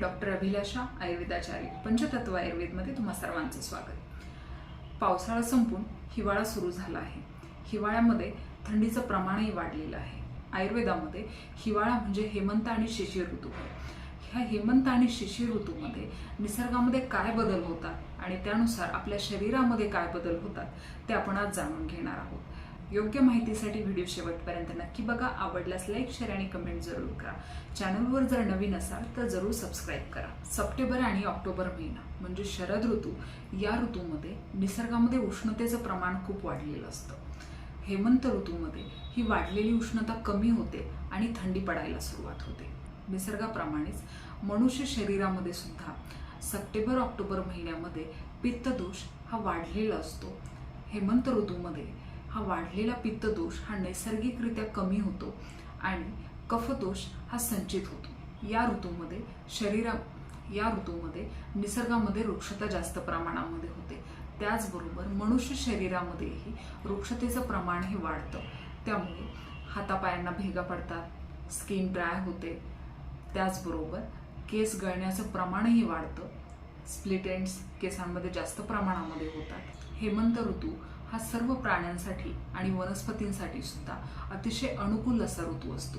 Doctor अभिलाषा आयुर्वेदाचार्य पंचतत्व आयुर्वेदमध्ये तुम्हा सर्वांचं स्वागत. पावसाळा संपून हिवाळा सुरू झाला आहे. हिवाळ्यामध्ये थंडीचं प्रमाणही वाढलेलं आहे. आयुर्वेदामध्ये हिवाळा म्हणजे हेमंत आणि शिशिर ऋतू. ह्या हेमंत आणि शिशिर ऋतूमध्ये निसर्गामध्ये काय बदल होतात आणि त्यानुसार आपल्या शरीरामध्ये काय बदल होतात ते आपण आज जाणून घेणार आहोत. योग्य माहितीसाठी व्हिडिओ शेवटपर्यंत नक्की बघा. आवडल्यास लाईक शेअर आणि कमेंट जरूर करा. चॅनलवर जर नवीन असाल तर जरूर सबस्क्राईब करा. सप्टेंबर आणि ऑक्टोबर महिना म्हणजे शरद ऋतू या ऋतूमध्ये निसर्गामध्ये उष्णतेचं प्रमाण खूप वाढलेलं असतं. हेमंत ऋतूमध्ये ही वाढलेली उष्णता कमी होते आणि थंडी पडायला सुरुवात होते. निसर्गाप्रमाणेच मनुष्य शरीरामध्ये सुद्धा सप्टेंबर ऑक्टोबर महिन्यामध्ये पित्तदोष हा वाढलेला असतो. हेमंत ऋतूमध्ये हा वाढलेला पित्तदोष हा नैसर्गिकरित्या कमी होतो आणि कफदोष हा संचित होतो. या ऋतूमध्ये शरीरा या ऋतूमध्ये निसर्गामध्ये वृक्षता जास्त प्रमाणामध्ये होते. त्याचबरोबर मनुष्य शरीरामध्येही वृक्षतेचं प्रमाण हे वाढतं. त्यामुळे हातापायांना भेगा पडतात स्किन ड्राय होते. त्याचबरोबर केस गळण्याचं प्रमाणही वाढतं. स्प्लिट एंड्स केसांमध्ये जास्त प्रमाणामध्ये होतात. हेमंत ऋतू हा सर्व प्राण्यांसाठी आणि वनस्पतींसाठी सुद्धा अतिशय अनुकूल असा ऋतू असतो.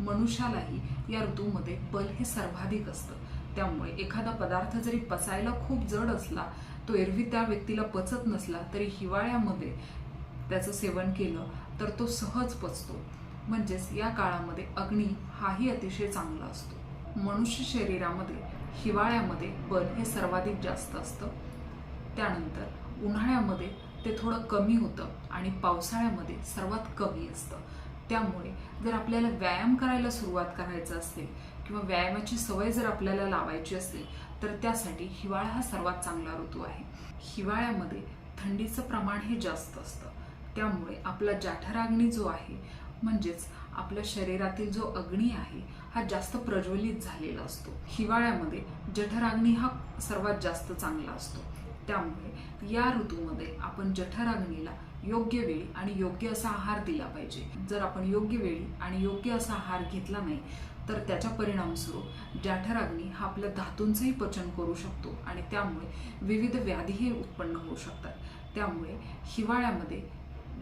मनुष्यालाही या ऋतूमध्ये बल हे सर्वाधिक असतं. त्यामुळे एखादा पदार्थ जरी पचायला खूप जड असला तो एरवी त्या व्यक्तीला पचत नसला तरी हिवाळ्यामध्ये त्याचं सेवन केलं तर तो सहज पचतो. म्हणजेच या काळामध्ये अग्नी हाही अतिशय चांगला असतो. मनुष्य शरीरामध्ये हिवाळ्यामध्ये बल हे सर्वाधिक जास्त असतं. त्यानंतर उन्हाळ्यामध्ये ते थोडं कमी होतं आणि पावसाळ्यामध्ये सर्वात कमी असतं. त्यामुळे जर आपल्याला व्यायाम करायला सुरुवात करायचं असेल किंवा व्यायामाची सवय जर आपल्याला लावायची असेल तर त्यासाठी हिवाळा हा सर्वात चांगला ऋतू आहे. हिवाळ्यामध्ये थंडीचं प्रमाण हे जास्त असतं. त्यामुळे आपला जाठराग्नी जो आहे म्हणजेच आपल्या शरीरातील जो अग्नी आहे हा जास्त प्रज्वलित झालेला असतो. हिवाळ्यामध्ये जठराग्नी हा सर्वात जास्त चांगला असतो. त्यामुळे या ऋतूमध्ये आपण जठराग्नीला योग्य वेळी आणि योग्य असा आहार दिला पाहिजे. जर आपण योग्य वेळी आणि योग्य असा आहार घेतला नाही तर त्याच्या परिणामस्वरूप जाठराग्नी हा आपल्या धातूंचंही पचन करू शकतो आणि त्यामुळे विविध व्याधीही उत्पन्न होऊ शकतात. त्यामुळे हिवाळ्यामध्ये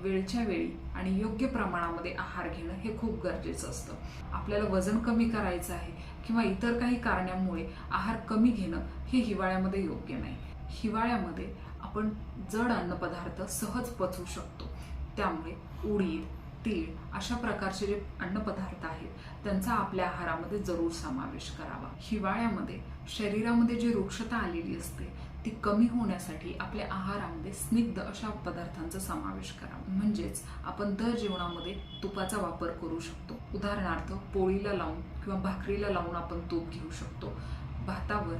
वेळच्या वेळी आणि योग्य प्रमाणामध्ये आहार घेणं हे खूप गरजेचं असतं. आपल्याला वजन कमी करायचं आहे किंवा इतर काही कारणामुळे आहार कमी घेणं हे हिवाळ्यामध्ये योग्य नाही. हिवाळ्यामध्ये आपण जड अन्नपदार्थ सहज पचवू शकतो. त्यामुळे उडीद तीळ अशा प्रकारचे जे अन्नपदार्थ आहेत त्यांचा आपल्या आहारामध्ये जरूर समावेश करावा. हिवाळ्यामध्ये शरीरामध्ये जी वृक्षता आलेली असते ती कमी होण्यासाठी आपल्या आहारामध्ये स्निग्ध अशा पदार्थांचा समावेश करावा. म्हणजेच आपण दर जेवणामध्ये तुपाचा वापर करू शकतो. उदाहरणार्थ पोळीला लावून किंवा भाकरीला लावून आपण तूप घेऊ शकतो. भातावर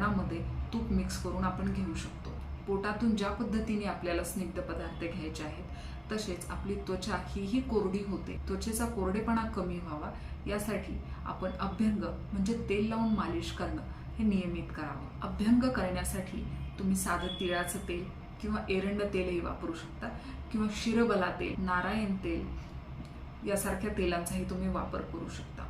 वरणामध्ये तूप मिक्स करून आपण घेऊ शकतो. पोटातून ज्या पद्धतीने आपल्याला स्निग्ध पदार्थ घ्यायचे आहेत तसेच आपली त्वचा हीही कोरडी होते. त्वचेचा कोरडेपणा कमी व्हावा यासाठी आपण अभ्यंग म्हणजे तेल लावून मालिश करणं हे नियमित करावं. अभ्यंग करण्यासाठी तुम्ही साधं तिळाचं तेल किंवा एरंड तेलही वापरू शकता किंवा शिरबला तेल नारायण तेल यासारख्या तेलांचाही तुम्ही वापर करू शकता.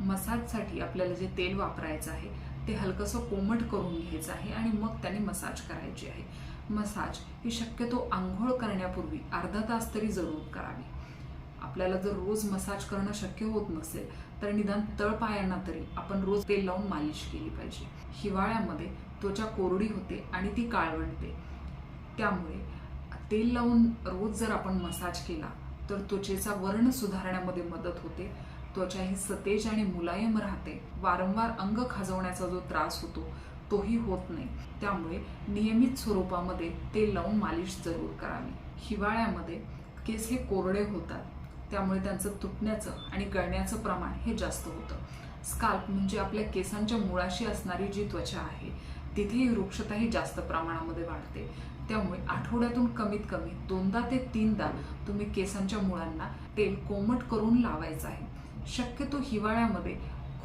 मसाजसाठी आपल्याला जे तेल वापरायचं आहे ते हलकंसं कोमट करून घ्यायचं आहे आणि मग त्याने मसाज करायची आहे. मसाज ही शक्यतो आंघोळ करण्यापूर्वी अर्धा तास तरी जरूर करावी. आपल्याला जर रोज मसाज करणं शक्य होत नसेल तर निदान तळपायांना तरी आपण रोज तेल लावून मालिश केली पाहिजे. हिवाळ्यामध्ये त्वचा कोरडी होते आणि ती काळवंटते त्यामुळे तेल लावून रोज जर आपण मसाज केला तर त्वचेचा वर्ण सुधारण्यामध्ये मदत होते. त्वचा ही सतेज आणि मुलायम राहते. वारंवार अंग खाजवण्याचा जो त्रास होतो तोही होत नाही. त्यामुळे नियमित स्वरूपामध्ये तेल लावून मालिश जरूर करावी. हिवाळ्यामध्ये केस हे कोरडे होतात. त्यामुळे त्यांचं तुटण्याचं आणि गळण्याचं प्रमाण हे जास्त होतं. स्काल्प म्हणजे आपल्या केसांच्या मुळाशी असणारी जी त्वचा आहे तिथेही वृक्षताही जास्त प्रमाणामध्ये वाढते. त्यामुळे आठवड्यातून कमीत कमी दोनदा ते तीनदा तुम्ही केसांच्या मुळांना तेल कोमट करून लावायचं आहे. शक्यतो हिवाळ्यामध्ये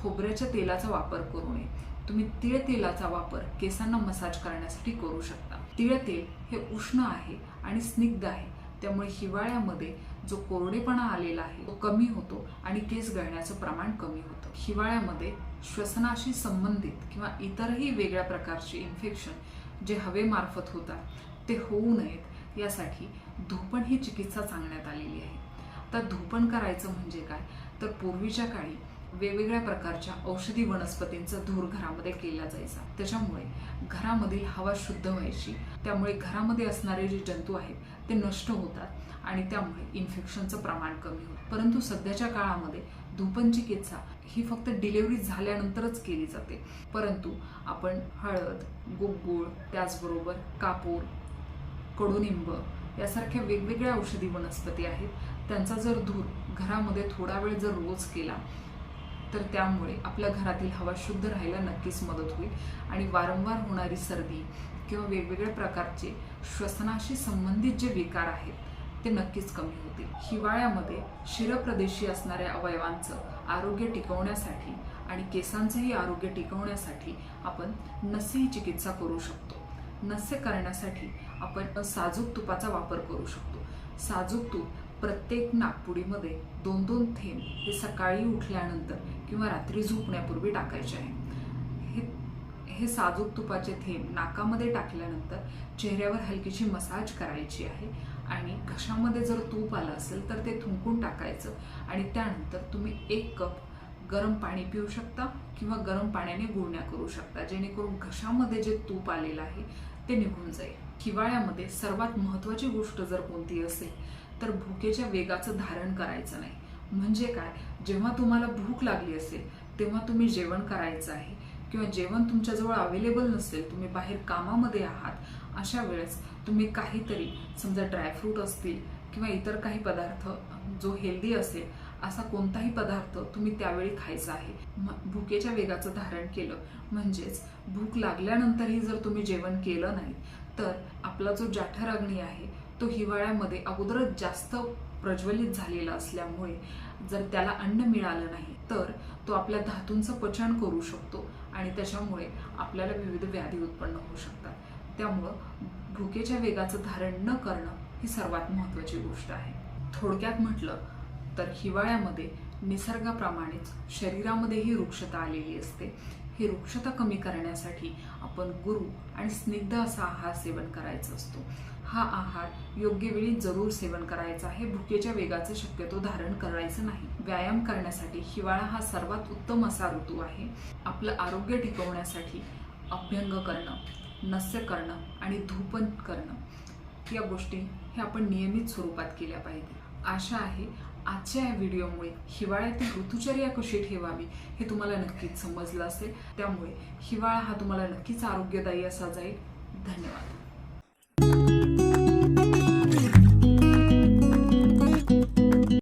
खोबऱ्याच्या तेलाचा वापर करू नये. तुम्ही तिळ तेलाचा वापर केसांना मसाज करण्यासाठी करू शकता. तिळ तेल हे उष्ण आहे आणि स्निग्ध आहे. त्यामुळे हिवाळ्यामध्ये जो कोरडेपणा आलेला आहे तो कमी होतो आणि केस गळण्याचं प्रमाण कमी होतं. हिवाळ्यामध्ये श्वसनाशी संबंधित किंवा इतरही वेगळ्या प्रकारचे इन्फेक्शन जे हवेमार्फत होतात ते होऊ नयेत यासाठी धूपण ही चिकित्सा सांगण्यात आलेली आहे. तर धूपण करायचं म्हणजे काय? तर पूर्वीच्या काळी वेगवेगळ्या प्रकारच्या औषधी वनस्पतींचा धूर घरामध्ये केला जायचा. त्याच्यामुळे घरामधील हवा शुद्ध व्हायची. त्यामुळे घरामध्ये असणारे जे जंतू आहेत ते नष्ट होतात आणि त्यामुळे इन्फेक्शनचं प्रमाण कमी होतं. परंतु सध्याच्या काळामध्ये धूपन चिकित्सा ही फक्त डिलिव्हरी झाल्यानंतरच केली जाते. परंतु आपण हळद गुगुळ त्याचबरोबर कापूर कडुनिंब यासारख्या वेगवेगळ्या औषधी वनस्पती आहेत त्यांचा जर धूर घरामध्ये थोडा वेळ जर रोज केला तर त्यामुळे आपल्या घरातील हवा शुद्ध राहायला नक्कीच मदत होईल. आणि वारंवार होणारी सर्दी किंवा वेगवेगळ्या प्रकारचे श्वसनाशी संबंधित जे विकार आहेत ते नक्कीच कमी होतील. हिवाळ्यामध्ये शिरप्रदेशी असणाऱ्या अवयवांचं आरोग्य टिकवण्यासाठी आणि केसांचंही आरोग्य टिकवण्यासाठी आपण नसेही चिकित्सा करू शकतो. नस्य करण्यासाठी आपण साजूक तुपाचा वापर करू शकतो. साजूक तूप प्रत्येक नागपुडीमध्ये दोन दोन थेंब हे सकाळी उठल्यानंतर किंवा रात्री झोपण्यापूर्वी टाकायचे आहे. हे हे साजूक तुपाचे थेंब नाकामध्ये टाकल्यानंतर चेहऱ्यावर हलकीशी मसाज करायची आहे आणि घशामध्ये जर तूप आलं असेल तर ते थुंकून टाकायचं आणि त्यानंतर तुम्ही एक कप गरम पाणी पिऊ शकता किंवा गरम पाण्याने गुळण्या करू शकता जेणेकरून घशामध्ये जे तूप आलेलं आहे ते निघून जाईल. हिवाळ्यामध्ये सर्वात महत्त्वाची गोष्ट जर कोणती असेल तर भुकेच्या वेगाचं धारण करायचं नाही. म्हणजे काय? जेव्हा तुम्हाला भूक लागली असेल तेव्हा तुम्ही जेवण करायचं आहे. किंवा जेवण तुमच्याजवळ अवेलेबल नसेल तुम्ही बाहेर कामामध्ये आहात अशा वेळेस तुम्ही काहीतरी समजा ड्रायफ्रूट असतील किंवा इतर काही पदार्थ जो हेल्दी असेल असा कोणताही पदार्थ तुम्ही त्यावेळी खायचा आहे. भुकेच्या वेगाचं धारण केलं म्हणजेच भूक लागल्यानंतरही जर तुम्ही जेवण केलं नाही तर आपला जो जाठर अग्नी आहे तो हिवाळ्यामध्ये अगोदरच जास्त प्रज्वलित झालेला असल्यामुळे जर त्याला अन्न मिळालं नाही तर तो आपल्या धातूंचं पचन करू शकतो आणि त्याच्यामुळे आपल्याला विविध व्याधी उत्पन्न होऊ शकतात. त्यामुळं भुकेच्या वेगाचं धारण न करणं ही सर्वात महत्त्वाची गोष्ट आहे. थोडक्यात म्हटलं तर हिवाळ्यामध्ये निसर्गाप्रमाणेच शरीरामध्येही वृक्षता आलेली असते. ही वृक्षता कमी करण्यासाठी आपण गुरु आणि स्निग्ध असा आहार सेवन करायचा असतो. हा आहार योग्य वेळी जरूर सेवन करायचा आहे भुकेच्या वेगाचं शक्यतो धारण करायचं नाही. व्यायाम करण्यासाठी हिवाळा हा सर्वात उत्तम असा ऋतू आहे. आपलं आरोग्य टिकवण्यासाठी अभ्यंग करणं नस्य करणं आणि धूपन करणं या गोष्टी हे आपण नियमित स्वरूपात केल्या पाहिजे. आशा आहे आजच्या या व्हिडिओमुळे हिवाळ्यातील ऋतुचर्या कशी ठेवावी हे तुम्हाला नक्कीच समजलं असेल. त्यामुळे हिवाळा हा तुम्हाला नक्कीच आरोग्यदायी असा जाईल. धन्यवाद.